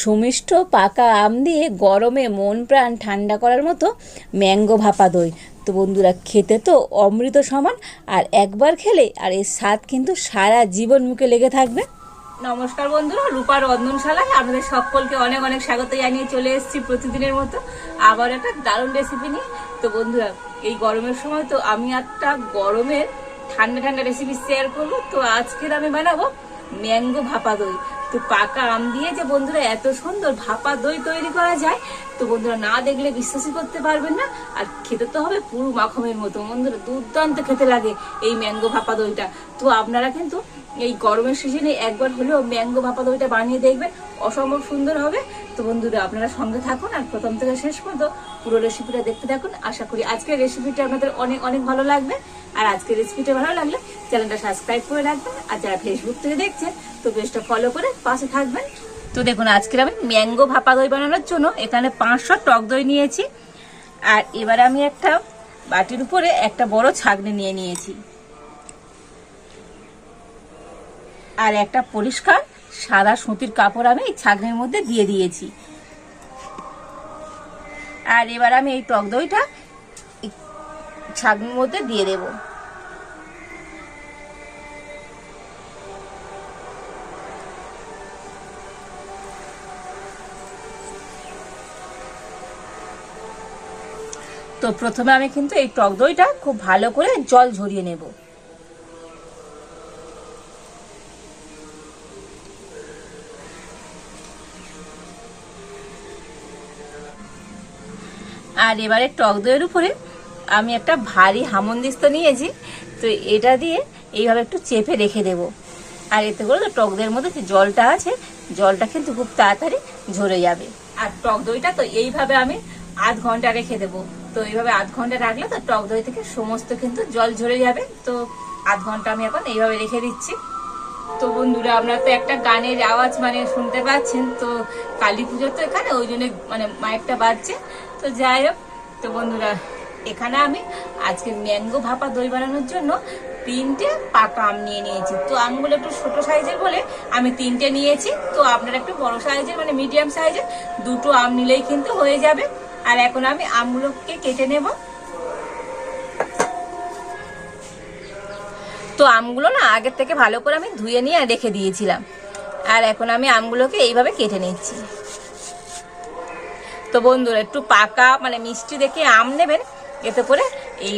সুমিষ্ট পাকা আম দিয়ে গরমে মন প্রাণ ঠান্ডা করার মতো ম্যাঙ্গো ভাপা দই। তো বন্ধুরা, খেতে তো অমৃত সমান, আর একবার খেলে আর এর স্বাদ কিন্তু সারা জীবন মুখে লেগে থাকবে। নমস্কার বন্ধুরা রূপার রন্ধনশালায় আপনাদের সকলকে অনেক অনেক স্বাগত জানিয়ে চলে এসেছি প্রতিদিনের মতো আবার একটা দারুণ রেসিপি নিয়ে। তো বন্ধুরা, এই গরমের সময় তো আমি একটা গরমের ঠান্ডা ঠান্ডা রেসিপি শেয়ার করব। তো আজকের আমি বানাবো ম্যাঙ্গো ভাপা দই। তো পাকা আম দিয়ে যে বন্ধুরা এত সুন্দর ভাপা দই তৈরি করা যায়, তো বন্ধুরা না দেখলে বিশ্বাসই করতে পারবেন না। আর খেতে তো হবে পুরো মাখমের মতো। বন্ধুরা দুর্দান্ত খেতে লাগে এই ম্যাঙ্গো ভাপা দইটা। তো আপনারা কিন্তু এই গরমের সিজনে একবার হলেও ম্যাঙ্গো ভাপা দইটা বানিয়ে দেখবেন। অসম্ভব সুন্দর হবে। তো বন্ধুরা আপনারা সঙ্গে থাকুন আর প্রথম থেকে শেষ পর্যন্ত পুরো রেসিপিটা দেখতে থাকুন। আশা করি আজকের রেসিপিটা আপনাদের অনেক অনেক ভালো লাগবে। আর আজকের রেসিপিটা ভালো লাগলে চ্যানেলটা সাবস্ক্রাইব করে রাখবেন আর যারা ফেসবুক থেকে দেখছেন, তো পেজটা ফলো করে পাশে থাকবেন। তো দেখুন, আজকের আমি ম্যাঙ্গো ভাপা দই বানানোর জন্য এখানে পাঁচশো টক দই নিয়েছি। আর এবার আমি একটা বাটির উপরে একটা বড় ছাগনি নিয়ে নিয়েছি। আর একটা পরিষ্কার সাদা সুতির কাপড় আমি এই ছাগনির মধ্যে দিয়ে দিয়েছি। আর এবার আমি এই টক দইটা ছাগনির মধ্যে দিয়ে দেব। তো প্রথমে আমি কিন্তু এই টক দইটা খুব ভালো করে জল ঝরিয়ে নেব। আর এবারে টক দইয়ের উপরে আমি একটা ভারী হামনদিস্ত নিয়েছি, তো এটা দিয়ে এইভাবে একটু চেপে রেখে দেব। আর এতে করে তো টক দইয়ের মধ্যে যে জলটা আছে, জলটা কিন্তু খুব তাড়াতাড়ি ঝরে যাবে। আর টক দইটা তো এইভাবে আমি আধ ঘণ্টা রেখে দেবো। তো এইভাবে আধ ঘণ্টা রাখলে তো টক দই থেকে সমস্ত কিন্তু জল ঝরে যাবে। তো আধ ঘণ্টা আমি এখন এইভাবে রেখে দিচ্ছি। তো বন্ধুরা, আপনারা তো একটা গানের আওয়াজ মানে শুনতে পাচ্ছেন, তো কালী পুজো তো এখানে, ওই জন্য মানে মাইকটা বাজছে। তো যাই হোক, তো বন্ধুরা, এখানে আমি আজকে ম্যাঙ্গো ভাপা দই বানানোর জন্য তিনটে পাকা আম নিয়ে নিয়েছি। তো আমগুলো একটু ছোট সাইজের বলে আমি তিনটে নিয়েছি। তো আপনারা একটু বড় সাইজের মানে মিডিয়াম সাইজের দুটো আম নিলেই কিন্তু হয়ে যাবে। আর এখন আমি আমগুলোকে কেটে নেব। তো আমগুলো না আগের থেকে ভালো করে আমি ধুয়ে নিয়ে রেখে দিয়েছিলাম। আর এখন আমি আমগুলোকে এইভাবে কেটে নিচ্ছি। তো বন্ধুরা, একটু পাকা মানে মিষ্টি দেখে আম নেবেন, এতে করে এই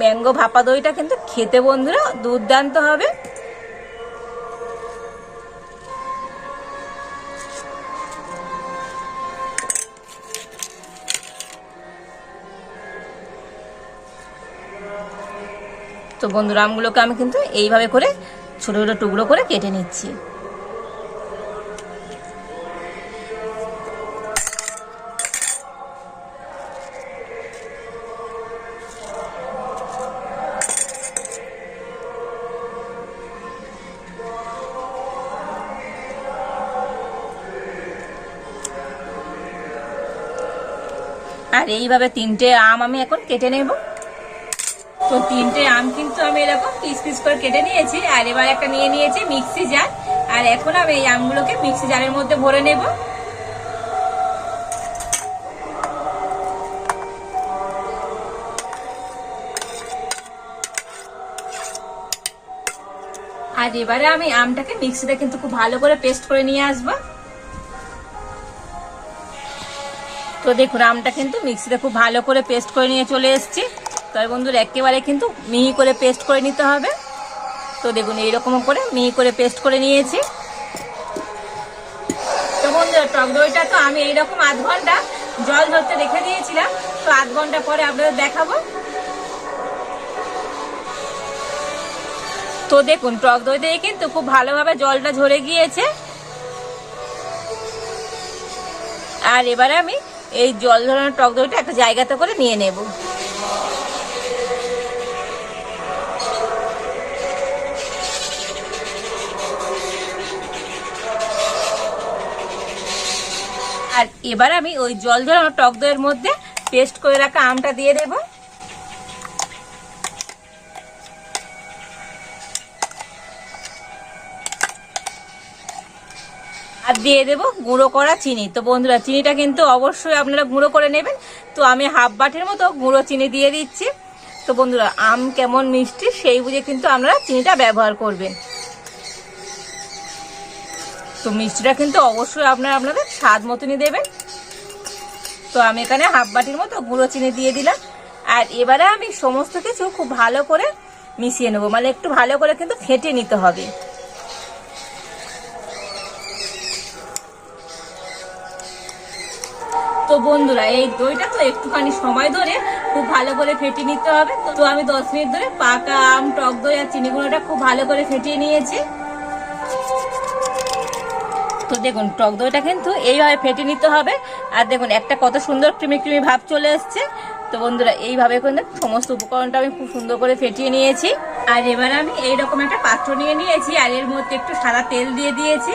ম্যাঙ্গো ভাপা দইটা কিন্তু খেতে বন্ধুরা দুর্দান্ত হবে। তো বন্ধুরা, আমগুলোকে আমি কিন্তু এইভাবে করে ছোট ছোট টুকরো করে কেটে নিচ্ছি। আর এইভাবে তিনটে আম আমি এখন কেটে নেব। তো তিনটে আম কিন্তু আমি এরকম পিস পিস করে কেটে নিয়েছি। আর এবার একটা নিয়ে নিয়েছি মিক্সি জার। আর এখন আমি এই আমগুলোকে মিক্সি জারের মধ্যে ভরে নেব। আর এবারে আমি আমটাকে মিক্সিতে কিন্তু খুব ভালো করে পেস্ট করে নিয়ে আসব। তো দেখুন, আমটা কিন্তু মিক্সিতে খুব ভালো করে পেস্ট করে নিয়ে চলে এসেছি। তো বন্ধুরা, একেবারে কিন্তু মিহি করে পেস্ট করে নিতে হবে। তো দেখুন, এইরকম করে মিহি করে পেস্ট করে নিয়েছি। তো বন্ধুরা, টক দইটা তো আমি এইরকম আধ ঘণ্টা জল ধরতে রেখে দিয়েছিলাম তো আধ ঘণ্টা পরে আপনাদের দেখাবো। তো দেখুন, টক দই দিয়ে কিন্তু খুব ভালোভাবে জলটা ঝরে গিয়েছে। আর এবারে আমি এই জল ধরানোর টক দইটা একটা জায়গাতে করে নিয়ে নেব। আর এবার আমি ওই জল ঝরানো টক দইয়ের মধ্যে পেস্ট করে রাখা আমটা দিয়ে দেব। আর দিয়ে দেবো গুঁড়ো করা চিনি। তো বন্ধুরা, চিনিটা কিন্তু অবশ্যই আপনারা গুঁড়ো করে নেবেন। তো আমি হাফ বাটির মতো গুঁড়ো চিনি দিয়ে দিচ্ছি। তো বন্ধুরা, আম কেমন মিষ্টি সেই বুঝে কিন্তু আপনারা চিনিটা ব্যবহার করবেন। তো মিষ্টিটা কিন্তু অবশ্যই আপনারা আপনাদের স্বাদ মতনই দেবেন। তো আমি এখানে হাফ বাটির মতো গুঁড়ো চিনি দিয়ে দিলাম। আর এবারে আমি সমস্ত কিছু খুব ভালো করে মিশিয়ে নেব। মানে একটু ভালো করে কিন্তু ফেটে নিতে হবে। তো বন্ধুরা, এই দইটা তো একটুখানি সময় ধরে খুব ভালো করে ফেটিয়ে নিতে হবে। তো আমি দশ মিনিট ধরে পাকা আম, টক দই আর চিনি গুঁড়োটা খুব ভালো করে ফেটিয়ে নিয়েছি। তো দেখুন, টক দইটা কিন্তু এইভাবে ফেটে নিতে হবে। আর দেখুন, একটা কত সুন্দর ক্রিমি ক্রিমি ভাব চলে এসছে। তো বন্ধুরা, এইভাবে কিন্তু সমস্ত উপকরণটা আমি খুব সুন্দর করে ফেটিয়ে নিয়েছি। আর এবার আমি এইরকম একটা পাত্র নিয়ে নিয়েছি, আর এর মধ্যে একটু সাদা তেল দিয়ে দিয়েছি।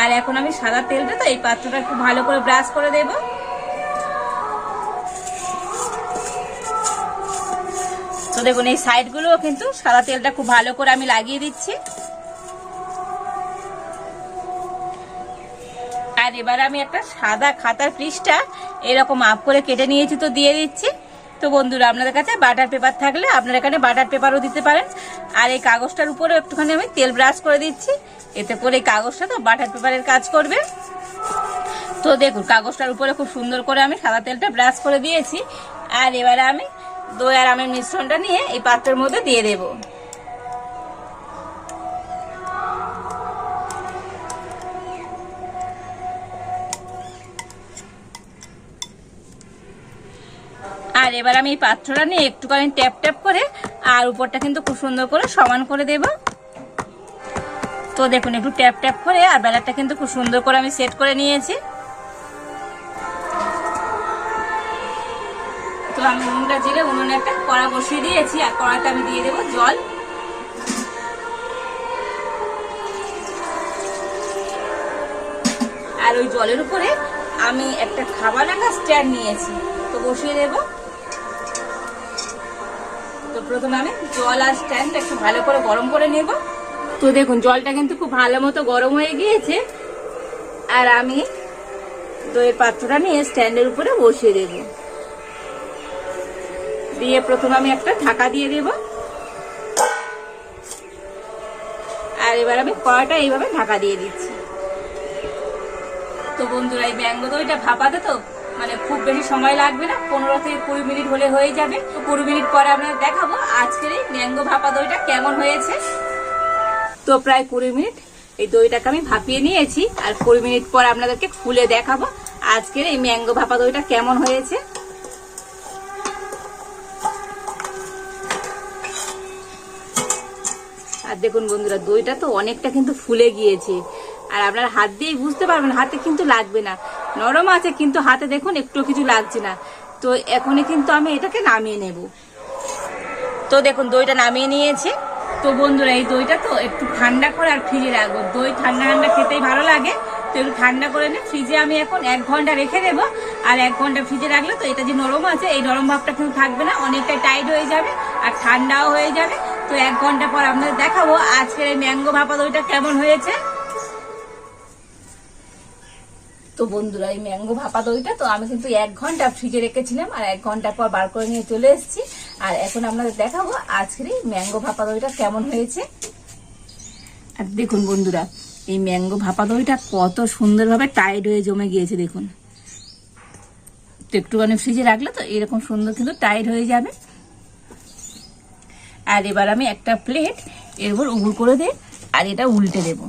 আর এখন আমি সাদা তেলটা, তো এই পাত্রটা খুব ভালো করে ব্রাশ করে দেবো। তো দেখুন, এই সাইডগুলোও কিন্তু সাদা তেলটা খুব ভালো করে আমি লাগিয়ে দিচ্ছি। আর এবার আমি একটা সাদা খাতার পৃষ্ঠা এরকম আপ করে কেটে নিয়েছি তো দিয়ে দিচ্ছি। তো বন্ধুরা, আপনাদের কাছে বাটার পেপার থাকলে আপনারা এখানে বাটার পেপারও দিতে পারেন। আর এই কাগজটার উপরে একটুখানি আমি তেল ব্রাশ করে দিচ্ছি। এতে করে এই কাগজটা তো বাটার পেপারের কাজ করবে। তো দেখুন, কাগজটার উপরে খুব সুন্দর করে আমি সাদা তেলটা ব্রাশ করে দিয়েছি। আর এবারে আমি দই আর আমের মিশ্রণটা নিয়ে এই পাত্রের মধ্যে দিয়ে দেবো। আর এবার আমি এই পাত্রটা নিয়ে একটুখানি ট্যাপ ট্যাপ করে আর উপরটা কিন্তু খুব সুন্দর করে সমান করে দেব। তো দেখুন, একটু ট্যাপ ট্যাপ করে আর বেলাটা কিন্তু খুব সুন্দর করে আমি সেট করে নিয়েছি। তো আমি উনুনটা জেলে উনুনে একটা কড়া বসিয়ে দিয়েছি আর কড়াটা আমি দিয়ে দেবো জল। আর ওই জলের উপরে আমি একটা খাবার রাখা স্ট্যান্ড নিয়েছি, তো বসিয়ে দেব। প্রথমে আমি জল আর স্ট্যান্ড একটু ভালো করে গরম করে নেব। তো দেখুন, জলটা কিন্তু খুব ভালো মতো গরম হয়ে গিয়েছে। আর আমি দইয়ের পাত্রটা নিয়ে স্ট্যান্ডের উপরে বসিয়ে দেব। দিয়ে প্রথমে আমি একটা ঢাকা দিয়ে দেব। আর এবার আমি কড়াটা এইভাবে ঢাকা দিয়ে দিচ্ছি। তো বন্ধুরা, এই ম্যাঙ্গো দইটা ভাপাতে তো? মানে খুব বেশি সময় লাগবে না, পনেরো থেকে কুড়ি মিনিট হলে হয়ে যাবে। তো কুড়ি মিনিট পরে আপনাদের দেখাবো আজকের এই ম্যাঙ্গো ভাপা দইটা কেমন হয়েছে। তো প্রায় কুড়ি মিনিট এই দইটাকে আমি ভাপিয়ে নিয়েছি, আর কুড়ি মিনিট পর আপনাদেরকে খুলে দেখাবো আজকের এই ম্যাঙ্গো ভাপা দইটা কেমন হয়েছে। আর দেখুন বন্ধুরা, দইটা তো অনেকটা কিন্তু ফুলে গিয়েছে। আর আপনার হাত দিয়েই বুঝতে পারবেন, হাতে কিন্তু লাগবে না। নরম আছে, কিন্তু হাতে দেখুন একটু কিছু লাগছে না। তো এখনই কিন্তু আমি এটাকে নামিয়ে নেব। তো দেখুন, দইটা নামিয়ে নিয়েছি। তো বন্ধুরা, এই দইটা তো একটু ঠান্ডা করে আর ফ্রিজে রাখব। দই ঠান্ডা ঠান্ডা খেতেই ভালো লাগে। তো একটু ঠান্ডা করে নিয়ে ফ্রিজে আমি এখন এক ঘণ্টা রেখে দেবো। আর এক ঘণ্টা ফ্রিজে রাখলে তো এটা যে নরম আছে, এই নরম ভাবটা কিন্তু থাকবে না। অনেকটাই টাইট হয়ে যাবে আর ঠান্ডাও হয়ে যাবে। তো এক ঘণ্টা পর আপনাদের দেখাবো আজকের এই ম্যাঙ্গো ভাপা দইটা কেমন হয়েছে। তো বন্ধুরা, এই ম্যাঙ্গো ভাপা দইটা, তো আমি কিন্তু এক ঘণ্টা ফ্রিজে রেখেছিলাম আর এক ঘণ্টা পর বার করে নিয়ে চলে এসেছি। আর এখন আপনাদের দেখাবো আজকের এই ম্যাঙ্গো ভাপা দইটা কেমন হয়েছে। আর দেখুন বন্ধুরা, এই ম্যাঙ্গো ভাপা দইটা কত সুন্দরভাবে টাইট হয়ে জমে গিয়েছে, দেখুন। তো একটুখানি ফ্রিজে রাখলে তো এরকম সুন্দর কিন্তু টাইট হয়ে যাবে। আর এবার আমি একটা প্লেট এর উপর উগুর করে দিই আর এটা উল্টে দেবো।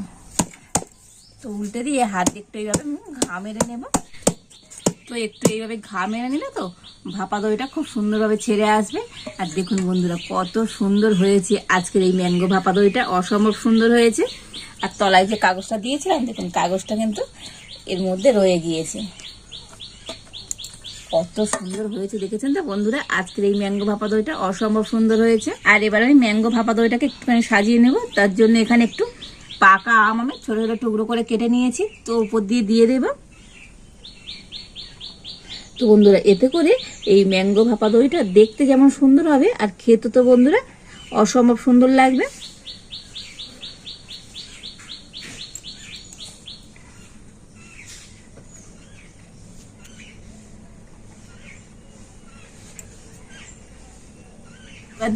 তো উল্টে দিয়ে হাত একটু এইভাবে ঘা মেরে নেব। তো একটু এইভাবে ঘা মেরে নিলে তো ভাপা দইটা খুব সুন্দরভাবে ছেড়ে আসবে। আর দেখুন বন্ধুরা, কত সুন্দর হয়েছে আজকের এই ম্যাঙ্গো ভাপা দইটা, অসম্ভব সুন্দর হয়েছে। আর তলায় যে কাগজটা দিয়েছিলাম, দেখুন কাগজটা কিন্তু এর মধ্যে রয়ে গিয়েছে। কত সুন্দর হয়েছে, দেখেছেন তো বন্ধুরা? আজকের এই ম্যাঙ্গো ভাপা দইটা অসম্ভব সুন্দর হয়েছে। আর এবার আমি ম্যাঙ্গো ভাপা দইটাকে একটুখানি সাজিয়ে নেব। তার জন্য এখানে একটু পাকা আম আমি ছোটো ছোটো টুকরো করে কেটে নিয়েছি, তো উপর দিয়ে দিয়ে দেবো। তো বন্ধুরা, এতে করে এই ম্যাঙ্গো ভাপা দইটা দেখতে যেমন সুন্দর হবে, আর খেতে তো বন্ধুরা অসম্ভব সুন্দর লাগবে।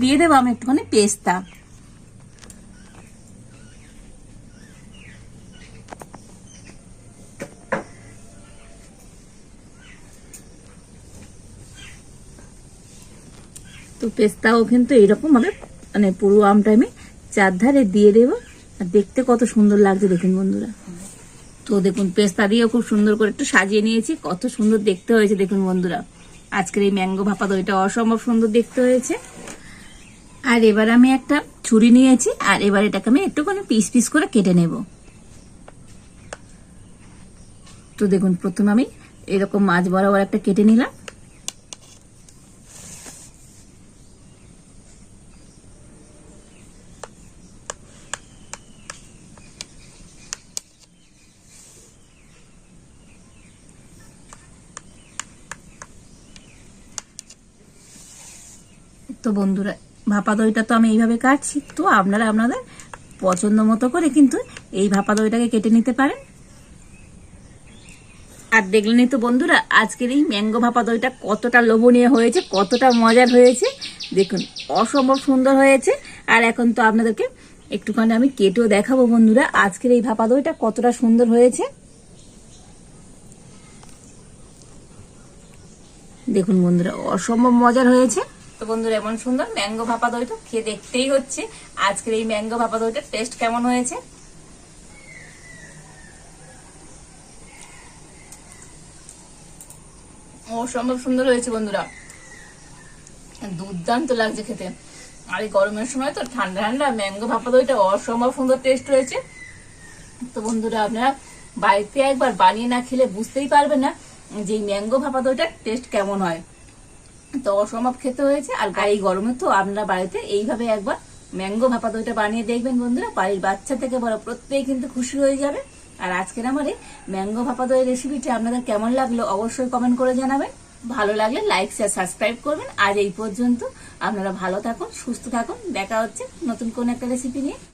দিয়ে দেবো আমি একটুখানি পেস্তা। পেস্তাও কিন্তু এইরকম ভাবে মানে পুরো আমটা আমি চারধারে দিয়ে দেবো। আর দেখতে কত সুন্দর লাগছে দেখুন বন্ধুরা। তো দেখুন, পেস্তা দিয়েও খুব সুন্দর করে একটু সাজিয়ে নিয়েছি। কত সুন্দর দেখতে হয়েছে দেখুন বন্ধুরা। আজকের এই ম্যাঙ্গো ভাপা দইটা অসম্ভব সুন্দর দেখতে হয়েছে। আর এবার আমি একটা ছুরি নিয়েছি। আর এবার এটাকে আমি একটুখানি পিস পিস করে কেটে নেব। তো দেখুন, প্রথমে আমি এরকম মাছ বরাবর একটা কেটে নিলাম। তো বন্ধুরা ভাপা দইটা তো আমি এইভাবে কাটছি। তো আপনারা আপনাদের পছন্দ মতো করে কিন্তু এই ভাপা দইটাকে কেটে নিতে পারেন। আর দেখলেনই তো বন্ধুরা, আজকের এই ম্যাঙ্গো ভাপা দইটা কতটা লোভনীয় হয়েছে, কতটা মজার হয়েছে। দেখুন, অসম্ভব সুন্দর হয়েছে। আর এখন তো আপনাদেরকে একটুখানি আমি কেটেও দেখাবো বন্ধুরা, আজকের এই ভাপা দইটা কতটা সুন্দর হয়েছে। দেখুন বন্ধুরা, অসম্ভব মজার হয়েছে। তো বন্ধুরা, এমন সুন্দর ম্যাঙ্গো ভাপা দইটা খেয়ে দেখতেই হচ্ছে। আজকের এই ম্যাঙ্গো ভাপা দইটার টেস্ট কেমন হয়েছে? অসম্ভব সুন্দর হয়েছে বন্ধুরা। দুর্দান্ত লাগছে খেতে। আর এই গরমের সময় তো ঠান্ডা ঠান্ডা ম্যাঙ্গো ভাপা দইটা অসম্ভব সুন্দর টেস্ট হয়েছে তো বন্ধুরা, আপনারা বাড়িতে একবার বানিয়ে না খেলে বুঝতেই পারবেন না যে ম্যাঙ্গো ভাপা দইটার টেস্ট কেমন হয়। তো অসম্ভব খেতে হয়েছে, আর এই গরমে তো আপনারা বাড়িতে এইভাবে একবার ম্যাঙ্গো ভাপা দইটা বানিয়ে দেখবেন বন্ধুরা, বাড়ির বাচ্চা থেকে বড় প্রত্যেকে কিন্তু খুশি হয়ে যাবে। আর আজকের আমার এই ম্যাঙ্গো ভাপা দইয়ের রেসিপিটি আপনাদের কেমন লাগল অবশ্যই কমেন্ট করে জানাবেন। ভালো লাগলে লাইক শেয়ার সাবস্ক্রাইব করবেন। আজ এই পর্যন্ত আপনারা ভালো থাকুন, সুস্থ থাকুন। দেখা হচ্ছে নতুন কোন একটা রেসিপি নিয়ে।